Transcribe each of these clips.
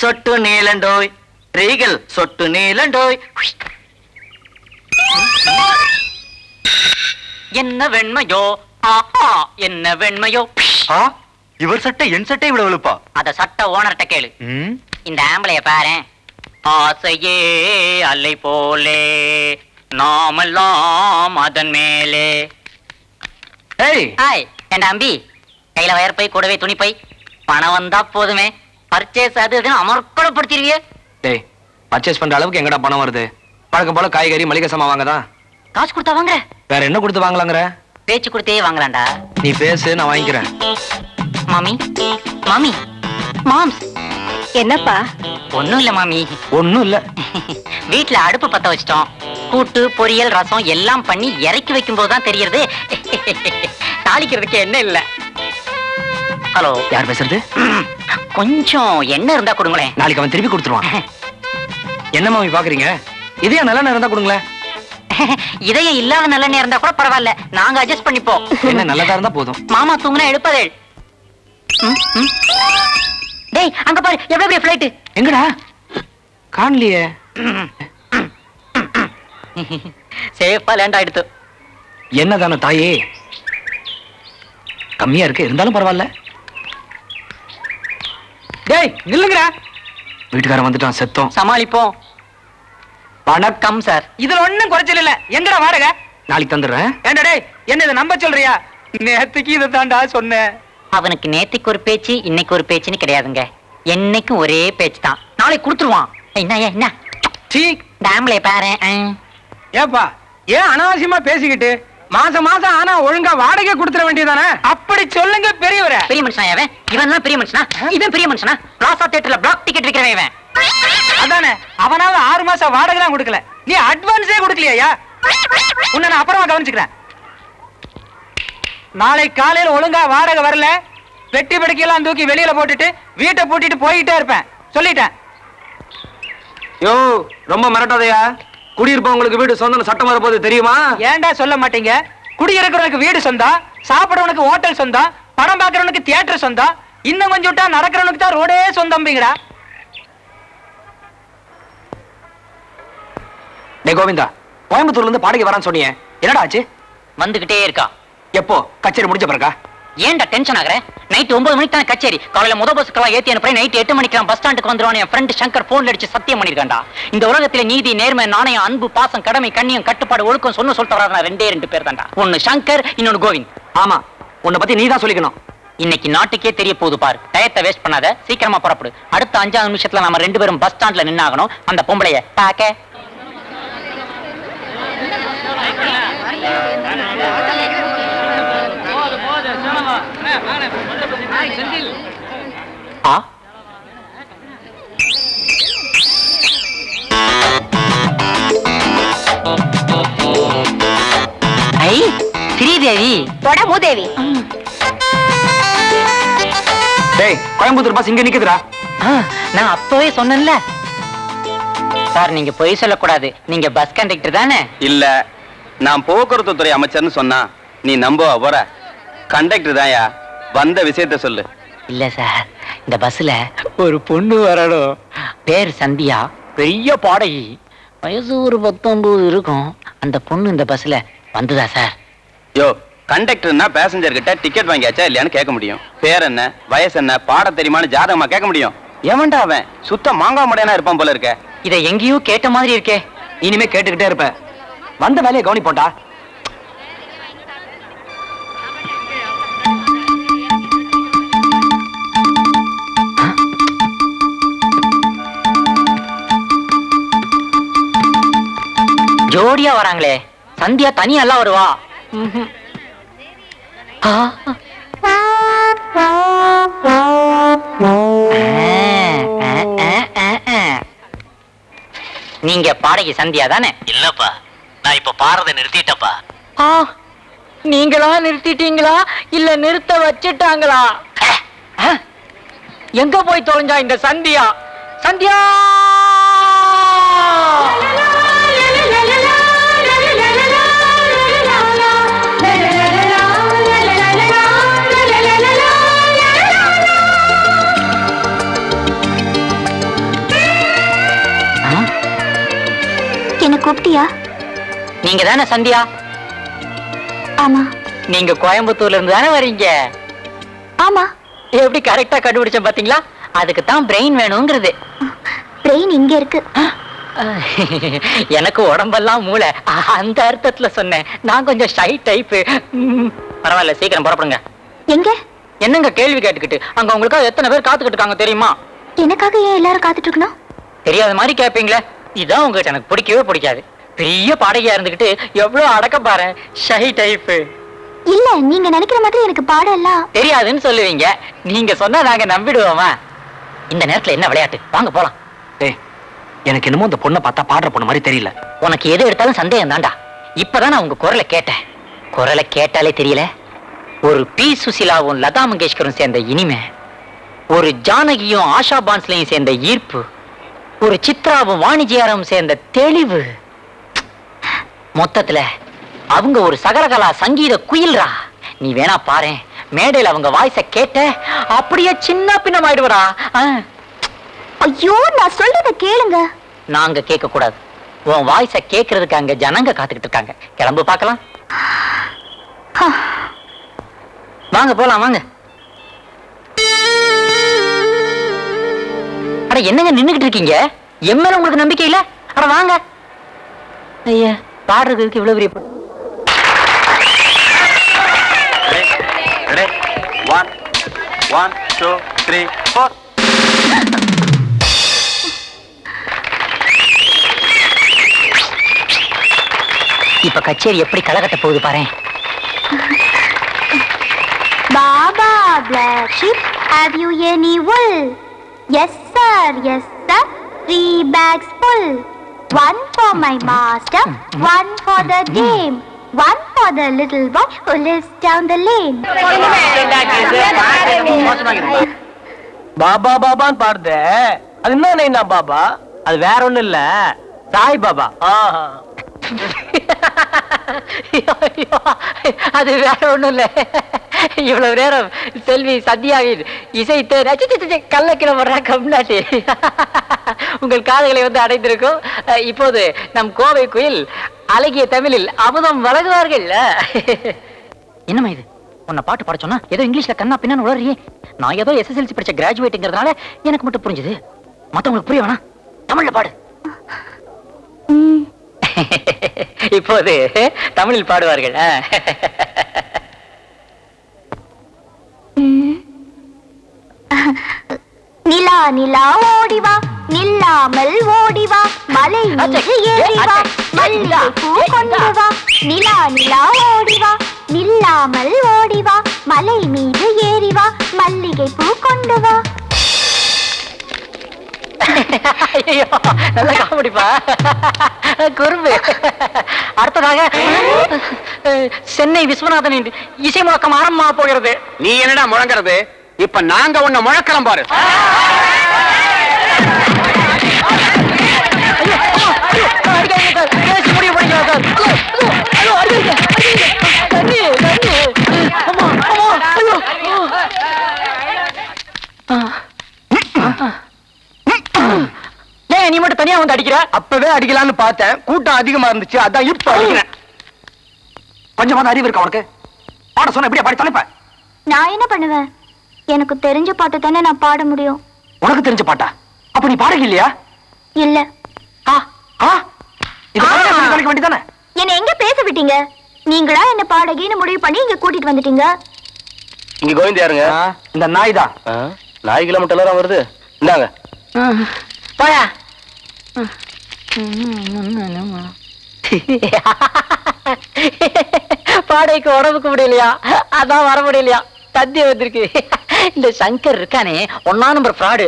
சொட்டு நீலண்டோய். ரீகல் சொட்டு நீலண்டோய். என்ன வெண்மையோ? ஆஹா என்ன வெண்மையோ? இவர் சட்டை என் சட்டை இவ்வளவு வெளுப்பா? அத சட்ட ஓனர்ட்ட கேளு. இந்த ஆம்பளைய பாரு. ஆசையே அலை போலே. நாமெல்லாம் அதன் மேலே. ஏய்! ஹாய் என் அம்பி? கையில வயற்பை கூடவே துணிப்பை பணம் வந்தா போதுமே. பர்ச்சேஸ் அது இதுன்னு அமர்க்கலப்படுத்திடுவிய டேய் பர்ச்சேஸ் பண்ற அளவுக்கு எங்கடா பணம் வருது? பழக்கம் போல காய்கறி மளிகை சாமான் வாங்கதான் காசு கொடுத்தா வாங்குற. வேற என்ன கொடுத்து வாங்கலாங்கிற? பேச்சு கொடுத்தே வாங்கலாம்டா. நீ பேசு நான் வாங்கிக்கிறேன். மாமி மாமி மாம்ஸ். என்னப்பா? ஒண்ணும் இல்ல மாமி. ஒண்ணும் இல்ல. வீட்ல அடுப்பு பத்த வச்சிட்டோம். கூட்டு பொரியல் ரசம் எல்லாம் பண்ணி இறக்கி வைக்கும் போதுதான் தெரியறது. தாளிக்கிறதுக்கு என்ன இல்ல. ஹலோ யார் பேசுறது? கொஞ்சம் எண்ணெய் இருந்தா கொடுங்களேன். நாளைக்கு அவன் திருப்பி கொடுத்துருவான். என்ன மாமி பாக்குறீங்க? இதே நல்ல நேரம் தான் கொடுங்களேன். இதயம் இல்லாத நல்ல நேரம் இருந்தா கூட பரவாயில்ல. நாங்க அட்ஜஸ்ட் பண்ணிப்போம். என்ன நல்லதா இருந்தா போதும். மாமா தூங்குனா ம். டேய் அங்க பாரு. எவ்வளவு பெரிய ஃபிளைட் எங்கடா? காணலையே. சேஃபா லேண்ட் ஆயிடுத்து. என்னதான தாயே? கம்மியா இருக்கு. இருந்தாலும் பரவாயில்ல. டேய் நில்லுங்கடா. வீட்டுக்காரன் வந்துட்டான் செத்தோம். சமாளிப்போம். வணக்கம் சார். இதுல ஒண்ணும் குறைச்சல் இல்ல எங்கடா வாடகை? நாளைக்கு தந்துடுறேன். ஏண்டா டேய் என்ன இதை நம்ப சொல்றியா? நேத்துக்கு இதை தாண்டா சொன்னேன். அவனுக்கு நேத்திக்கு ஒரு பேச்சு இன்னைக்கு ஒரு பேச்சுன்னு கிடையாதுங்க. என்னைக்கும் ஒரே பேச்சு தான் நாளைக்கு கொடுத்துருவான். என்ன ஏன், என்ன? சீ டேம்ல பாரு ஆ. ஏப்பா ஏன் அனாவசியமா பேசிக்கிட்டு? மாசம் மாசம் ஆனா ஒழுங்கா வாடகை கொடுத்துட வேண்டியதானே அப்படி சொல்லுங்க பெரியவரே. பெரிய மனுஷனா இவன்? இவன் தான் பெரிய மனுஷனா? இவன் பெரிய மனுஷனா? பிளாசா தியேட்டர்ல பிளாக் டிக்கெட் விக்கிறவன் இவன். அதானே? அவனால ஆறு மாசம் வாடகை தான் கொடுக்கல. நீ அட்வான்ஸே கொடுக்கலையா உன்னை நான் அப்புறமா கவனிச்சுக்கிறேன். நாளை காலையில ஒழுங்கா வாடகை வரல. வெட்டி படுக்கையெல்லாம் தூக்கி வெளியில போட்டுட்டு வீட்டை பூட்டிட்டு போயிட்டே இருப்பேன். சொல்லிட்டேன். யோ ரொம்ப மிரட்டாதையா? குடியிருப்பவங்களுக்கு வீடு சொந்தம் சட்டம் வரப்போது தெரியுமா? ஏன்டா சொல்ல மாட்டீங்க? குடியிருக்கிறவனுக்கு வீடு சொந்தம் சாப்பிடுறவனுக்கு ஹோட்டல் சொந்தம் படம் பார்க்கறவனுக்கு தியேட்டர் சொந்தம் இன்னும் கொஞ்சம் விட்டா நடக்கிறவனுக்கு தான் ரோடே சொந்தம்பிங்கடா. டே கோவிந்தா கோயம்புத்தூர்ல இருந்து பாடகை வரான்னு சொன்னியே என்னடா ஆச்சு? வந்துகிட்டே இருக்கா எப்போ? கச்சேரி முடிஞ்ச பிறகா? ஏன்டா டென்ஷன் ஆகுற? நைட் ஒன்பது மணிக்கு தான் கச்சேரி. காலையில முத பஸ்ஸுக்கெல்லாம் ஏத்தி அனுப்புறேன். நைட் எட்டு மணிக்கு பஸ் ஸ்டாண்டுக்கு வந்துருவான். என் ஃப்ரெண்ட் சங்கர் போன்ல அடிச்சு சத்தியம் பண்ணிருக்கான்டா. இந்த உலகத்துல நீதி நேர்மை நாணயம் அன்பு பாசம் கடமை கண்ணியம் கட்டுப்பாடு ஒழுக்கம் சொன்ன சொல்லிட்டு வராத ரெண்டே ரெண்டு பேர் தான்டா ஒன்னு சங்கர் இன்னொன்னு கோவிந்த். ஆமா. உன்னை பத்தி நீ தான் சொல்லிக்கணும். இன்னைக்கு நாட்டுக்கே தெரிய போகுது பாரு. டயத்தை வேஸ்ட் பண்ணாத. சீக்கிரமா புறப்படு. அடுத்த அஞ்சாவது நிமிஷத்துல நாம ரெண்டு பேரும் பஸ் ஸ்டாண்ட்ல நின்னாகணும். அந்த பொம்பளைய பாக்க ஆ? ஐ ஸ்ரீதேவி. போடா மூதேவி. டேய் கோயம்புத்தூர் பஸ் இங்க நிக்குதுடா. நான் அப்பவே சொன்னேன்ல. சார் நீங்க பொய் சொல்லக்கூடாது. நீங்க பஸ் கண்டக்டர் தானே? இல்ல நான் போக்குவரத்து துறை அமைச்சர்னு சொன்னா நீ நம்ப போற கண்டக்டர் தான்யா. வந்த விஷயத்த சொல்லு. இல்ல சார் இந்த பஸ்ல ஒரு பொண்ணு வரணும். பேர் சந்தியா. பெரிய பாடகி. வயசு ஒரு பத்தொன்பது இருக்கும். அந்த பொண்ணு இந்த பஸ்ல வந்துதா சார்? யோ கண்டக்டர்னா பேசஞ்சர் கிட்ட டிக்கெட் வாங்கியாச்சா இல்லையான்னு கேட்க முடியும். பேர் என்ன வயசு என்ன பாட தெரியுமான்னு ஜாதகமா கேட்க முடியும். எவன்டா அவன்? சுத்த மாங்காய் மடையனா இருப்பான் போல இருக்க. இதை எங்கேயோ கேட்ட மாதிரி இருக்கே. இனிமே கேட்டுக்கிட்டே இருப்ப. வந்த வேலையை கவனிப்போண்டா ஜோடியா வராங்களே. சந்தியா தனியா எல்லாம் வருவா. நீங்க பாடகி சந்தியா தானே? இல்லப்பா. நான் இப்ப பாடுறதை நிறுத்திட்டப்பா நீங்களா நிறுத்திட்டீங்களா? இல்ல நிறுத்த வச்சுட்டாங்களா? எங்க போய் தொலைஞ்சா இந்த சந்தியா? சந்தியா! நீங்க தானே சந்தியா? ஆமா. நீங்க கோயம்புத்தூர்ல இருந்து தானே வரீங்க? ஆமா. எப்படி கரெக்டா கண்டுபிடிச்சேன் பாத்தீங்களா? அதுக்கு தான் பிரெயின் வேணுங்கிறது. பிரெயின் இங்க இருக்கு. எனக்கு உடம்பெல்லாம் மூளை. அந்த அர்த்தத்துல சொன்னேன். நான் கொஞ்சம் ஷை டைப் பரவாயில்ல சீக்கிரம் புறப்படுங்க. எங்க? என்னங்க கேள்வி கேட்டுக்கிட்டு? அங்க உங்களுக்காக எத்தனை பேர் காத்துக்கிட்டு இருக்காங்க தெரியுமா? எனக்காக ஏன் எல்லாரும் காத்துட்டு இருக்கணும்? தெரியாத மாதிரி கேட்பீங்களே இதான் உங்ககிட்ட எனக்கு பிடிக்கவே பிடிக்காது. பெரிய பாடகையா இருந்துகிட்டு எவ்வளவு அடக்க பாரு ஷை டைப் இல்ல நீங்க நினைக்கிற மாதிரி எனக்கு பாடம் எல்லாம் தெரியாதுன்னு சொல்லுவீங்க. நீங்க சொன்னா நாங்க நம்பிடுவோமா? இந்த நேரத்துல என்ன விளையாட்டு? வாங்க போலாம். ஏய் எனக்கு என்னமோ இந்த பொண்ணை பார்த்தா பாடுற பொண்ணு மாதிரி தெரியல. உனக்கு எது எடுத்தாலும் சந்தேகம் தான்டா. இப்பதான் நான் உங்க குரலை கேட்டேன். குரலை கேட்டாலே தெரியல. ஒரு பி. சுசிலாவும் லதா மங்கேஷ்கரும் சேர்ந்த இனிமை. ஒரு ஜானகியும் ஆஷா பான்ஸ்லையும் சேர்ந்த ஈர்ப்பு. ஒரு சித்ராவும் வாணிஜியாரும் சேர்ந்த தெளிவு. மொத்தத்துல அவங்க ஒரு சகலகலா சங்கீத குயில்ரா. நீ வேணா பாரேன். மேடையில அவங்க வாய்ஸ கேட்ட அப்படியே சின்ன பின்னமாயிடுவடா. ஆ. ஐயோ நான் சொல்றத கேளுங்க. நாங்க கேட்க கூடாது உன் வாய்ஸ கேட்கறதுக்கு அங்க ஜனங்க காத்துக்கிட்டு இருக்காங்க. கிளம்பு பார்க்கலாம். வாங்க போலாம் வாங்க. அட என்னங்க நின்னுகிட்டு இருக்கீங்க? என் மேல உங்களுக்கு நம்பிக்கை இல்ல? அட வாங்க. ஐயா பாடுறதுக்கு இவ்வளவு பெரிய one one two three four இப்ப கச்சேரி எப்படி களகட்ட போகுது பாரு Baba black sheep have you any wool? Yes sir yes sir three bags full one for my master one for the dame one for the little boy who lives down the lane baa பாபான்னு பாடுத அது என்ன நைனா பாபா அது வேற ஒண்ணும் இல்ல சாய் பாபா அது வேற ஒண்ணும் இல்ல இவ்வளவு நேரம் செல்வி சத்யாவின் இசைத்து கள்ளக்கிழ வர்ற கம்நாட்டி உங்கள் காதுகளை வந்து அடைந்திருக்கும். இப்போது நம் கோவை குயில் அழகிய தமிழில் அமுதம் வழங்குவார்கள். என்னம்மா இது? உன்னை பாட்டு பாட சொன்னா ஏதோ இங்கிலீஷ்ல கண்ணா பின்னான்னு உளறியே. நான் ஏதோ எஸ்எஸ்எல்சி படிச்ச கிராஜுவேட்டுங்கிறதுனால எனக்கு மட்டும் புரிஞ்சுது. மத்தவங்களுக்கு புரிய வேணாம். தமிழ்ல பாடு. இப்போது தமிழில் பாடுவார்கள். நிலா நிலா ஓடிவா நில்லாமல் ஓடிவா மலை மீது ஏறிவா மல்லிகை பூ கொண்டு வா. நிலா நிலா ஓடிவா நில்லாமல் ஓடிவா மலை மீது ஏறிவா மல்லிகை பூ கொண்டு வா. ஐயோ நல்ல காமெடிப்பா. குறும்பு. அடுத்ததாக சென்னை விஸ்வநாதனின் இசை முழக்கம் ஆரம்பமாக போகிறது. நீ என்னடா முழங்குறது? இப்ப நாங்க உன்னை முழக்கலாம் பாரு. ஐயோ, ஐயோ, அடிக்காதீங்க சார். பேசி முடிவு பண்ணிக்கலாம் சார். ஐயோ, ஐயோ, அடிக்காதீங்க, அடிக்காதீங்க. தண்ணி, தண்ணி. அம்மா, அம்மா, ஐயோ. ஏன் நீ மட்டும் தனியா வந்து அடிக்கிற? அப்பவே அடிக்கலாம்னு பார்த்தேன். கூட்டம் அதிகமா இருந்துச்சு. அதான் இப்ப அடிக்கிறேன். கொஞ்சமாவது அறிவு இருக்கா உனக்கு? பாட சொன்ன எப்படியா பாடி தொலைப்ப? நான் என்ன பண்ணுவேன்? எனக்கு தெரிஞ்ச பாட்டு தானே நான் பாட முடியும். உனக்கு தெரிஞ்ச பாட்டா? அப்ப நீ பாடக இல்லையா? இல்ல. என்ன எங்க பேச விட்டீங்க? நீங்களா என்ன பாடகின்னு முடிவு பண்ணி இங்க கூட்டிட்டு வந்துட்டீங்க? இங்க கோவிந்த் யாருங்க இந்த நாய் தான். நாய் கிலோமீட்டர் எல்லாம் வருது. இந்தாங்க. போயா. பாடைக்கு உடம்புக்கு முடியலையா அதான் வர முடியலையா? தந்தி வந்திருக்கு. இந்த சங்கர் இருக்கானே ஒன்னா நம்பர் ஃப்ராடு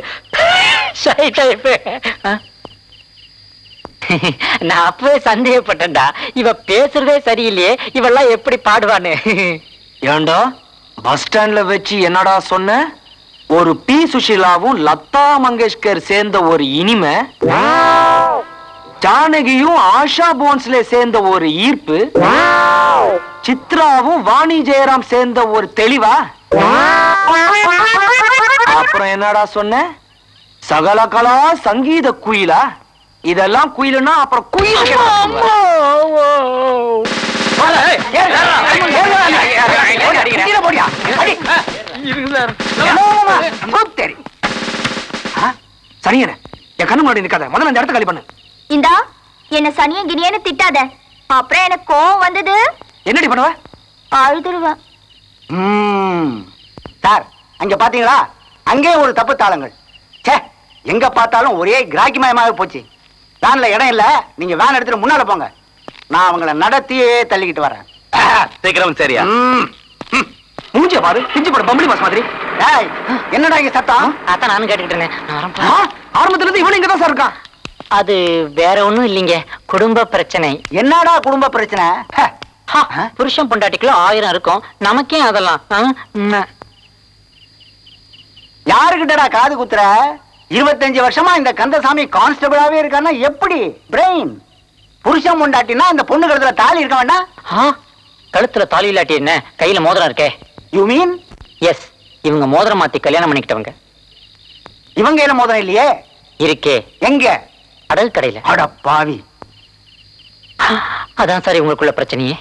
நான் அப்பவே சந்தேகப்பட்டேன்டா. இவ பேசுறதே சரியில்லையே இவெல்லாம் எப்படி பாடுவான்னு? ஏண்டா பஸ் ஸ்டாண்ட்ல வச்சு என்னடா சொன்ன? ஒரு பி சுஷிலாவும் லதா மங்கேஷ்கர் சேர்ந்த ஒரு இனிமை. ஜானகியும் ஆஷா போன்ஸ்ல சேர்ந்த ஒரு ஈர்ப்பு. சித்ராவும் வாணி ஜெயராம் சேர்ந்த ஒரு தெளிவா? அப்புறம் என்னடா சொன்ன? சகலகலா சங்கீத குயிலா? இதெல்லாம் குயிலுன்னா அப்புறம் குயில் சரியன என் கண்ணு முன்னாடி நிக்காத முதல்ல இந்த இடத்த காலி பண்ணு இந்தா என்ன சனியன் கினியன்னு திட்டாத அப்புறம் எனக்கு கோவம் வந்தது என்னடி பண்ணுவ அழுதுருவேன் ம். சார் அங்க பாத்தீங்களா அங்கே ஒரு தப்பு தாளங்கள் ச்சே எங்க பார்த்தாலும் ஒரே கிராக்கிமயமாக போச்சு வேன்ல இடம் இல்ல நீங்க வேன் எடுத்துட்டு முன்னால போங்க நான் அவங்கள நடத்தியே தள்ளிக்கிட்டு வரேன். சீக்கிரம் சரியா. ம். ம். மூஞ்சிய பாரு பிஞ்சு போட பம்பளி மாஸ் மாதிரி. டேய், என்னடா இங்க சத்தம்? அதான் நானும் கேட்டுக்கிட்டு இருந்தேன். ஆரம்பத்துல இருந்து இவனும் இங்கதான் சார் இருக்கான் அது வேற ஒண்ணும் இல்லைங்க. குடும்ப பிரச்சனை. என்னடா குடும்ப பிரச்சனை? புருஷன் பொண்டாட்டிக்குள்ள ஆயிரம் இருக்கும். நமக்கே அதெல்லாம். யாருகிட்டடா காது குத்துற? இருபத்தஞ்சு வருஷமா இந்த கந்தசாமி கான்ஸ்டபிளாவே இருக்கான்னா எப்படி? பிரெயின் புருஷன் முண்டாட்டினா இந்த பொண்ணு கழுத்துல தாலி இருக்க வேண்டாம்? கழுத்துல தாலி இல்லாட்டி என்ன? கையில மோதிரம் இருக்கே. யூ மீன் எஸ் இவங்க மோதிரம் மாத்தி கல்யாணம் பண்ணிக்கிட்டவங்க. இவங்க என்ன மோதிரம் இல்லையே? இருக்கே. எங்க? அடகு கடையில. அட பாவி. அதான் சார் இவங்களுக்குள்ள பிரச்சனையே.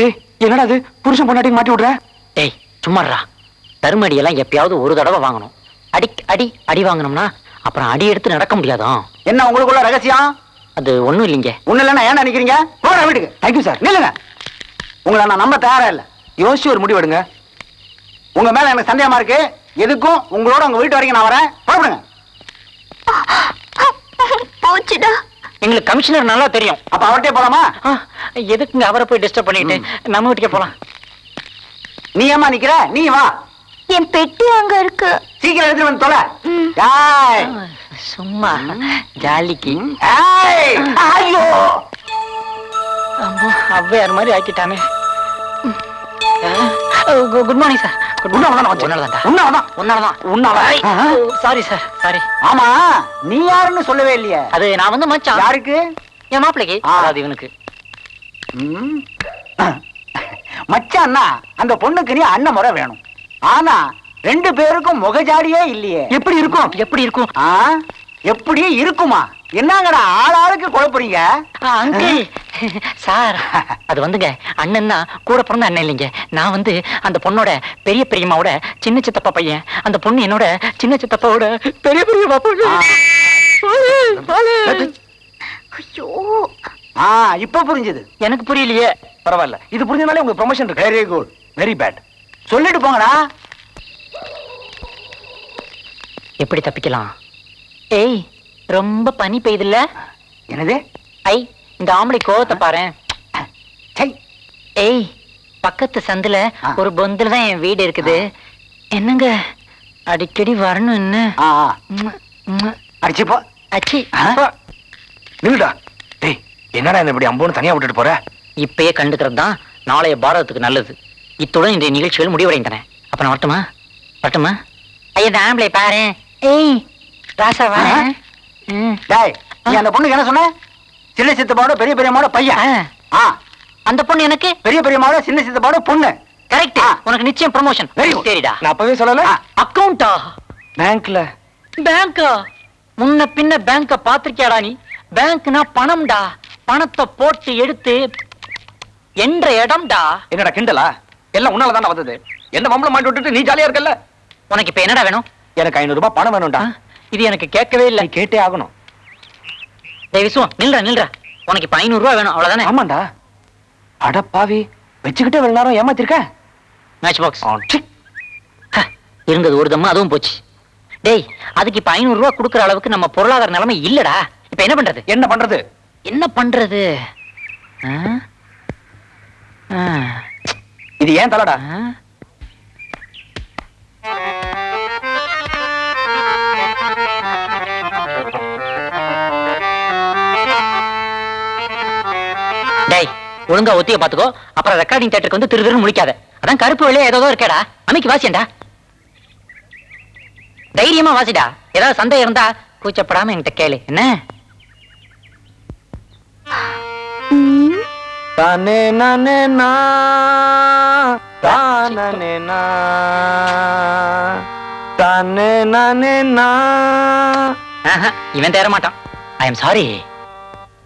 ஏய் என்னடா இது? புருஷன் பொண்டாட்டி மாட்டி விடுற? டேய் சும்மாடுறா. தருமடி எல்லாம் எப்பயாவது ஒரு தடவை வாங்கணும். அடி அடி அடி வாங்கணும்னா அப்புறம் அடி எடுத்து நடக்க முடியாதான் என்ன உங்களுக்குள்ள ரகசியம்? அது ஒண்ணும் இல்லைங்க. ஒண்ணு இல்லைன்னா ஏன் நினைக்கிறீங்க? போற வீட்டுக்கு. தேங்க்யூ சார் நில்லுங்க. உங்களை நான் நம்ப தயாரா இல்ல. யோசிச்சு ஒரு முடிவு எடுங்க உங்க மேல எனக்கு சந்தேகமா இருக்கு. எதுக்கும் உங்களோட உங்க வீட்டு வரைக்கும் நான் வரேன். புறப்படுங்க. போச்சுடா. எங்களுக்கு கமிஷனர் நல்லா தெரியும். அப்ப அவர்கிட்டயே போலாமா? ஆ, எதுக்குங்க அவரை போய் டிஸ்டர்ப் பண்ணிட்டு? நம்ம வீட்டுக்கே போலாம். நீ ஏமா நிக்கிற? நீ வா. என் பெட்டி அங்க இருக்கு. சீக்கிரம் எடுத்துட்டு வந்து தொலை. சும்மா. ஜாலிக்கு. ஐயோ. அம்மா, ஔவையார் மாதிரி ஆக்கிட்டானே. Good morning sir sorry sir sorry ஆமா. நீ யாருன்னு சொல்லவே இல்லையே. அது நான் வந்து மச்சான். யாருக்கு? என் மாப்பிளைக்கு. அதாவது இவனுக்கு. மச்சான்னா அந்த பொண்ணுக்கு நீ அண்ணன் முறை வேணும். ஆனா ரெண்டு பேருக்கும் முகஜாடியே இல்லையே. எப்படி இருக்கும்? எப்படி இருக்கும்? ஆ எப்படி இருக்குமா? என்னங்கடா ஆளாளுக்கு குழப்புறீங்க? அங்கிள் சார் அது வந்துங்க. அண்ணன் தான் கூட பிறந்த அண்ணன் இல்லைங்க. நான் வந்து அந்த பொண்ணோட பெரிய பெரியம்மாவோட சின்ன சித்தப்பா பையன். அந்த பொண்ணு என்னோட சின்ன சித்தப்பாவோட பெரிய பெரியம்மா பொண்ணு ஐயோ. ஆ இப்ப புரிஞ்சுது. எனக்கு புரியலையே. பரவாயில்ல. இது புரிஞ்சனாலே உங்களுக்கு ப்ரொமோஷன் இருக்கு வெரி குட் வெரி பேட் சொல்லிட்டு போங்கடா. எப்படி தப்பிக்கலாம்? ஏய் ரொம்ப பனி பெய்யுதுல்ல என்னது? ஐ இந்த ஆம்பளை கோவத்தை பாரு ஏய் பக்கத்து சந்துல. ஒரு பொந்துல தான் என் வீடு இருக்குது. என்னங்க? அடிக்கடி வரணும் என்ன? ஆ ஆ. ம்ம், ம்ம். அடிச்சு போ. அச்சி? நில்லுடா. டேய் என்னடா என்ன இப்படி அம்போன்னு தனியா விட்டுட்டு போற? இப்பயே கண்டுக்கிறது தான் நாளைய பாரதத்துக்கு நல்லது. இத்துடன் இன்றைய நிகழ்ச்சிகள் முடிவடைந்தன. அப்ப நான் வரட்டுமா? வரட்டுமா? ஐயா இந்த ஆம்பளை பாரு ஏய் ராசா வா. டேய் நீ அந்த பொண்ணுக்கு என்ன சொன்ன? சின்ன சித்தப்பாவோட பெரிய பெரியம்மாவோட பையன். ஆ. அந்த பொண்ணு எனக்கு? பெரிய பெரியம்மாவோட சின்ன சித்தப்பாவோட பொண்ணு. கரெக்ட். உனக்கு நிச்சயம் ப்ரமோஷன். சரிடா. நான் அப்பவே சொல்லல. அக்கவுண்டா பேங்க்ல பேங்கா முன்ன பின்ன பேங்க பாத்திருக்கியாடா நீ? பேங்க்னா பணம்டா. பணத்தை போட்டு எடுத்து என்ற இடம்டா. என்னடா கிண்டலா? எல்லாம் உன்னால தானே வந்தது. என்ன மம்பளம் மாட்டி விட்டுட்டு நீ ஜாலியா இருக்கல்ல? உனக்கு இப்ப என்னடா வேணும்? எனக்கு ஐநூறு ரூபாய் பணம் வேணும்டா? இது எனக்கு கேட்கவே இல்லை. கேட்டே ஆகணும். டேய் நில்றா நில்றா. உனக்கு இப்ப ஐநூறு ரூபாய் வேணும் அவ்வளவுதானே? ஆமாண்டா. அட பாவி வச்சுக்கிட்டே வெள்ள நேரம் ஏமாத்திருக்க? Match box. இருந்தது ஒரு தம்மா அதுவும் போச்சு. டேய் அதுக்கு இப்ப ஐநூறு ரூபாய் கொடுக்குற அளவுக்கு நம்ம பொருளாதார நிலைமை இல்லடா. இப்ப என்ன பண்றது? என்ன பண்றது? என்ன பண்றது? இது ஏன் தலடா? ஒழுங்கா ஒத்திய பாத்துக்கோ. அப்புறம் ரெக்கார்டிங் தியேட்டருக்கு வந்து திரு முழிக்காத. அதான் கருப்பு வெளியே ஏதோ இருக்கேடா. அமைக்கு வாசியண்டா. தைரியமா வாசிடா. ஏதாவது சந்தேகம் இருந்தா கூச்சப்படாம என்கிட்ட கேளு. என்ன? தானே நானே நா. தானே நானே இவன் தேர மாட்டான் ஐ எம் சாரி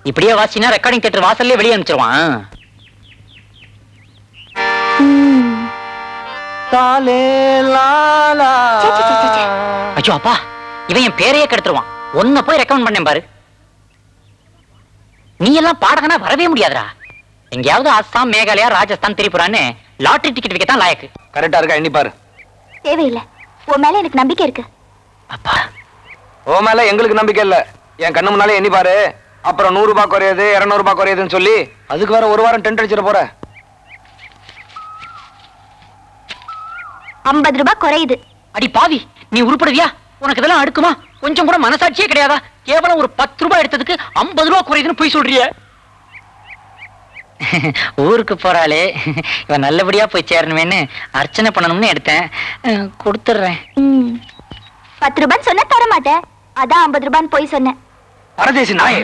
இப்படியே வாசினா ரெக்கார்டிங் தியேட்டர் வாசல்லே வெளியே அனுப்பிச்சிருவான். தாலே லாலா. ஐயோ அப்பா. இவன் என் பேரையே கெடுத்துருவான். ஒன்ன போய் ரெக்கமெண்ட் பண்ணேன் பாரு. நீ எல்லாம் பாடகனா வரவே முடியாதுடா. எங்கேயாவது அஸ்ஸாம் மேகாலயா ராஜஸ்தான் திரிபுரான்னு லாட்டரி டிக்கெட் வைக்க தான் லாயக்கு. கரெக்டா இருக்கா எண்ணி பாரு. தேவையில்லை. உன் மேல எனக்கு நம்பிக்கை இருக்கு. அப்பா. ஓ மேல எங்களுக்கு நம்பிக்கை இல்ல. என் கண்ணு முன்னாலே எண்ணி பாரு. அப்புறம் நூறு ரூபாய் குறையுது இருநூறு ரூபாய் குறையுதுன்னு சொல்லி அதுக்கு வேற ஒரு வாரம் டென்ட் அடிச்சிட போற. ஐம்பது ரூபாய் குறையுது. அடி பாவி நீ உருப்படுவியா? உனக்கு இதெல்லாம் அடுக்குமா? கொஞ்சம் கூட மனசாட்சியே கிடையாதா? கேவலம் ஒரு பத்து ரூபாய் எடுத்ததுக்கு ஐம்பது ரூபாய் குறையுதுன்னு போய் சொல்றிய ஊருக்கு போறாளே. இவன் நல்லபடியா போய் சேரணுமேன்னு அர்ச்சனை பண்ணணும்னு எடுத்தேன். கொடுத்துடுறேன். பத்து ரூபான்னு சொன்ன தர மாட்டேன் அதான் ஐம்பது ரூபான்னு போய் சொன்னேன். பரதேசி நாயே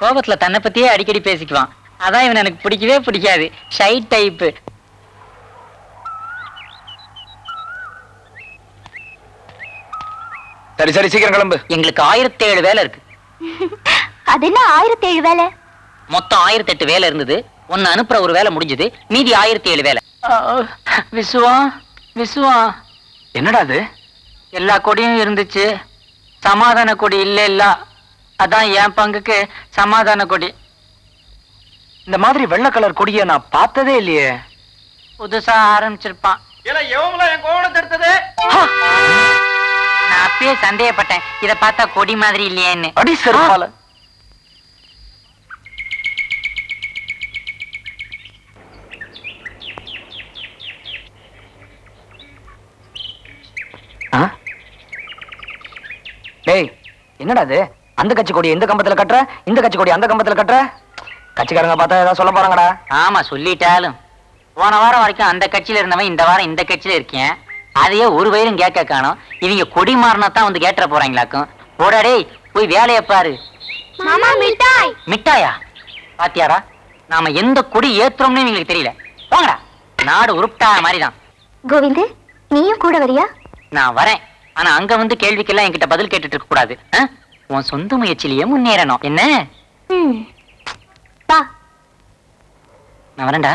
கோபத்துல தன்னை பத்தியே அடிக்கடி பேசிக்குவான். அதான் இவன் எனக்கு பிடிக்கவே பிடிக்காது. Shy type. சரி சரி சீக்கிரம் கிளம்பு. எங்களுக்கு ஆயிரத்தி ஏழு வேலை இருக்கு. அது என்ன ஆயிரத்தி ஏழு வேலை? மொத்தம் ஆயிரத்தி எட்டு வேலை இருந்தது. ஒன்னு அனுப்புற ஒரு வேலை முடிஞ்சது. மீதி ஆயிரத்தி ஏழு வேலை விசுவா விசுவா. என்னடா அது? எல்லா கொடியும் இருந்துச்சு. சமாதான கொடி இல்ல இல்ல. அதான் என் பங்குக்கு சமாதான கொடி. இந்த மாதிரி வெள்ளை கலர் கொடியை நான் பார்த்ததே இல்லையே. புதுசா ஆரம்பிச்சிருப்பான். என் கோவணத்தை எடுத்தது? அப்பயே சந்தேகப்பட்டேன். இத பார்த்தா கொடி மாதிரி இல்லையேன்னு. அடி செருப்பால? டேய் என்னடா அது அந்த கட்சி கொடி இந்த கம்பத்துல கட்டுற? இந்த கட்சி கொடி அந்த கம்பத்துல கட்டுற? கட்சிக்காரங்க பார்த்தா ஏதாவது சொல்ல போறாங்கடா. ஆமா சொல்லிட்டாலும். போன வாரம் வரைக்கும் அந்த கட்சியில இருந்தவன் இந்த வாரம் இந்த கட்சியில இருக்கேன். அதையே ஒரு வயலும் கேட்க காணோம். இவங்க கொடி மாறினா தான் வந்து கேட்டுற போறாங்களாக்கும். போடா டேய் போய் வேலையை பாரு. மிட்டாய். மிட்டாயா? பாத்தியாரா நாம எந்த கொடி ஏத்துறோம்னு எங்களுக்கு தெரியல. போங்கடா நாடு உருப்பிட்டா மாதிரி தான் கோவிந்து நீயும் கூட வரியா? நான் வரேன். ஆனா அங்க வந்து கேள்விக்கெல்லாம் என்கிட்ட பதில் கேட்டுட்டு இருக்க கூடாது? உன் சொந்த முயற்சியிலேயே முன்னேறணும். என்ன? நான் வரேன்டா.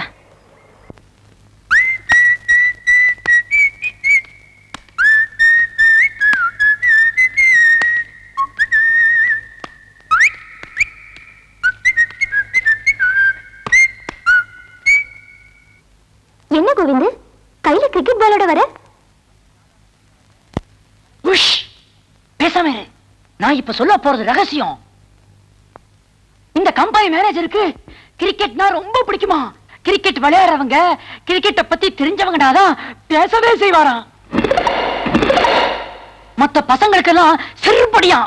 நான் இப்ப சொல்ல போறது ரகசியம். இந்த கம்பெனி மேனேஜருக்கு கிரிக்கெட்னா ரொம்ப பிடிக்குமா? கிரிக்கெட் விளையாடுறவங்க கிரிக்கெட்ட பத்தி தெரிஞ்சவங்கடாதான் பேசவே செய்வாராம். மத்த பசங்களுக்கெல்லாம் செருப்படியா?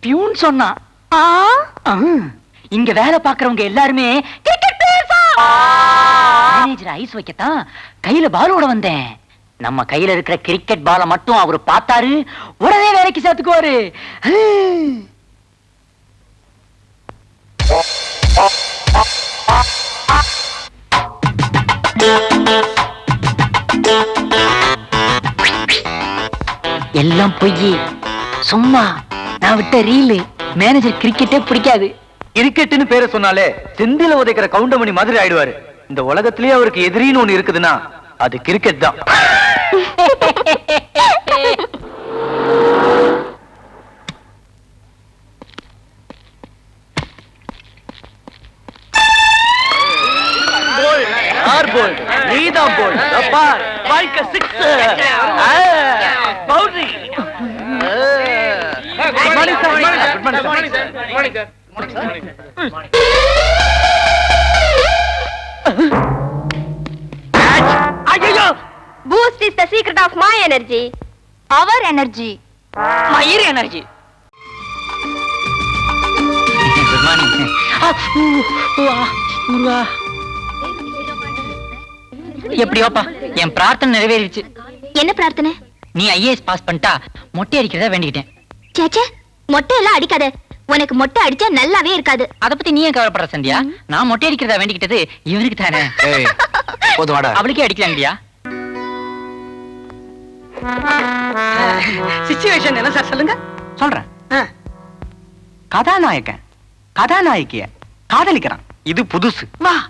பியூன் ஆ, இங்க வேலை பாக்குறவங்க எல்லாருமே கிரிக்கெட் மேனேஜர் ஐஸ் வைக்கத்தான் கையில பாலோட வந்தேன். நம்ம கையில இருக்கிற கிரிக்கெட் பால மட்டும் அவரு பார்த்தாரு உடனே வேலைக்கு சேர்த்துக்குவாரு. எல்லாம் பொய். சும்மா நான் விட்ட ரீலு மேனேஜர் கிரிக்கெட்டே பிடிக்காது. கிரிக்கெட்னு பேரை சொன்னாலே செந்தில உதைக்கிற கவுண்டமணி மாதிரி ஆயிடுவாரு. இந்த உலகத்திலேயே அவருக்கு எதிரின்னு ஒண்ணு இருக்குதுன்னா அது கிரிக்கெட் தான். நீதான் போல் பார் வாழ்க்கை six boundary good morning sir good morning sir ஐயோ Boost is the secret of my energy our energy மயிர் எனர்ஜி குட் மார்னிங் எப்படியோப்பா? என் பிரார்த்தனை நிறைவேறிடுச்சு என்ன பிரார்த்தனை? நீ ஐஏஎஸ் பாஸ் பண்ணிட்டா மொட்டை அடிக்கிறதா வேண்டிக்கிட்டேன். சேச்சே மொட்டை எல்லாம் அடிக்காத. உனக்கு மொட்டை அடிச்சா நல்லாவே இருக்காது. அத பத்தி நீ ஏன் கவலைப்படுற சந்தியா? நான் மொட்டை அடிக்கிறதா வேண்டிக்கிட்டது இவனுக்கு தானே போதும் அவளுக்கே அடிக்கலாங்கடியா சிச்சுவேஷன் என்ன சார் சொல்லுங்க. சொல்றேன். கதாநாயகன் கதாநாயகிய காதலிக்கிறான். இது புதுசு. வா.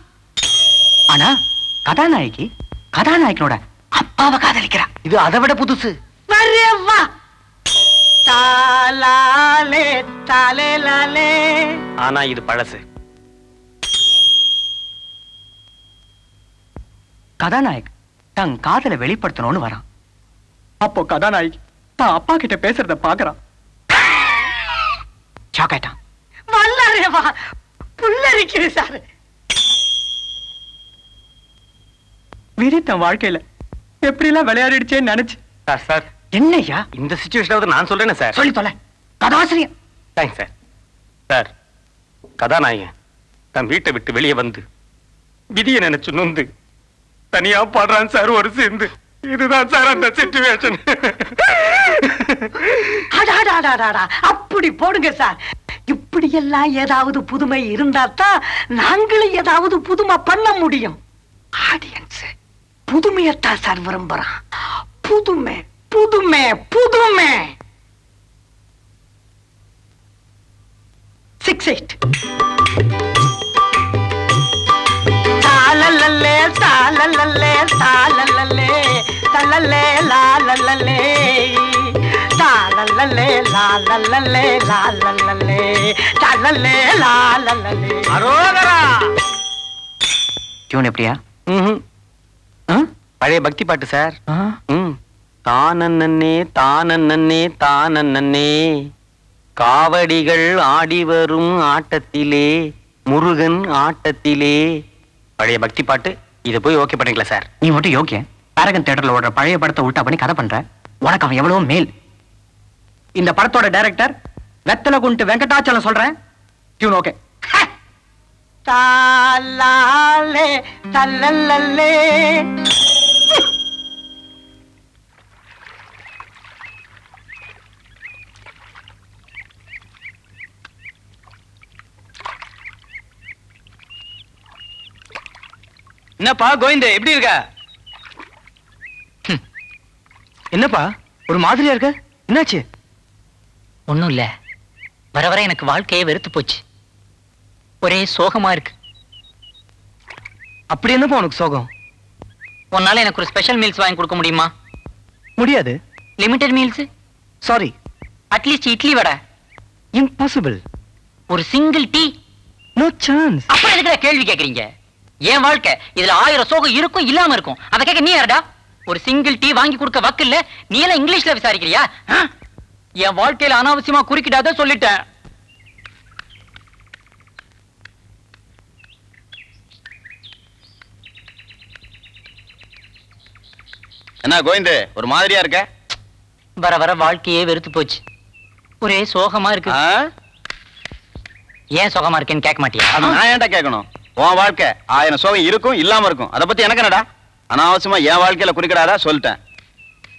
ஆனா கதாநாயகி கதாநாயகனோட அப்பாவை காதலிக்கிறா. இது அதை விட புதுசு. வரே வா. தாலாலே தாலே லாலே ஆனா இது பழசு. கதாநாயக் தன் காதலை வெளிப்படுத்தணும்னு வரான். அப்போ கதாநாயகி தான் அப்பா கிட்ட பேசுறத பாக்குறான். ஷாக் ஆயிட்டான். வல்லாரே வா. புல்லரிக்குது சார். விதி தன் வாழ்க்கையில எப்படிலாம் விளையாடிடுச்சேன்னு நினைச்சு. சார் இந்த சுச்சுவேஷனாவது நான் சொல்றேனே சார். சொல்லி தொலை. கதாசிரியர் தேங்க்ஸ் சார். சார் கதாநாயகன் தன் வீட்டை விட்டு வெளியே வந்து விதியை நினைச்சு நொந்து தனியா பாடுறான் சார் ஒரு சேர்ந்து இதுதான் சார் அந்த சிச்சுவேஷன் அப்படி போடுங்க சார். இப்படி எல்லாம் ஏதாவது புதுமை இருந்தா தான் நாங்களும் ஏதாவது புதுமை பண்ண முடியும். ஆடியன்ஸ் புதுமையத்தான் சார் விரும்புறான். புதுமை புதுமை புதுமை. சிக்ஸ் எயிட் அரோகரா! டியூன் எப்படியா? பழைய பக்தி பாட்டு சார். தானன்னே தானன்னே தானன்னே காவடிகள் ஆடி வரும் ஆட்டத்திலே முருகன் ஆட்டத்திலே. பழைய பக்தி பாட்டு இதை போய் ஓகே பண்ணிக்கல சார். நீ மட்டும் யோக்கிய பேரகன் தியேட்டர்ல ஓடுற பழைய படத்தை உல்டா பண்ணி கதை பண்ற? உனக்கு அவன் எவ்வளவு மேல். இந்த படத்தோட டைரக்டர் வெத்தல குண்டு வெங்கடாச்சலம் சொல்றேன். டியூன் ஓகே தாலாலே தலலல்லே என்னப்பா கோவிந்த எப்படி இருக்க? என்னப்பா? ஒரு மாதிரியா இருக்க? என்னாச்சு? ஒண்ணும் இல்ல வர வர எனக்கு வாழ்க்கையே வெறுத்து போச்சு. ஒரே சோகமா இருக்கு. அப்படி என்னப்பா உனக்கு சோகம்? உன்னால எனக்கு ஒரு ஸ்பெஷல் மீல்ஸ் வாங்கி கொடுக்க முடியுமா? முடியாது. Limited meals sorry at least idli vada. Impossible ஒரு சிங்கிள் டீ நோ சான்ஸ் அப்புறம் எதுக்குடா கேள்வி கேக்குறீங்க? என் வாழ்க்கை இதுல ஆயிரம் சோகம் இருக்கும் இல்லாம இருக்கும். அதை கேட்க நீ யாரடா? ஒரு சிங்கிள் டீ வாங்கி கொடுக்க வக்கு இல்ல? நீ எல்லாம் இங்கிலீஷ்ல விசாரிக்கிறியா? என் வாழ்க்கையில அனாவசியமா குறுக்கிடாத சொல்லிட்டேன். என்ன கோவிந்த ஒரு மாதிரியா இருக்க? வர வர வாழ்க்கையே வெறுத்து போச்சு. ஒரே சோகமா இருக்கு? ஏன் சோகமா இருக்கேன்னு கேட்க மாட்டியா? நான் ஏன்டா கேட்கணும்? உன் வாழ்க்கை ஆயிரம் சோகம் இருக்கும் இல்லாம இருக்கும். அதை பத்தி எனக்கு என்னடா? அனாவசியமா என் வாழ்க்கையில குறிக்கிறாரா சொல்லிட்டேன்.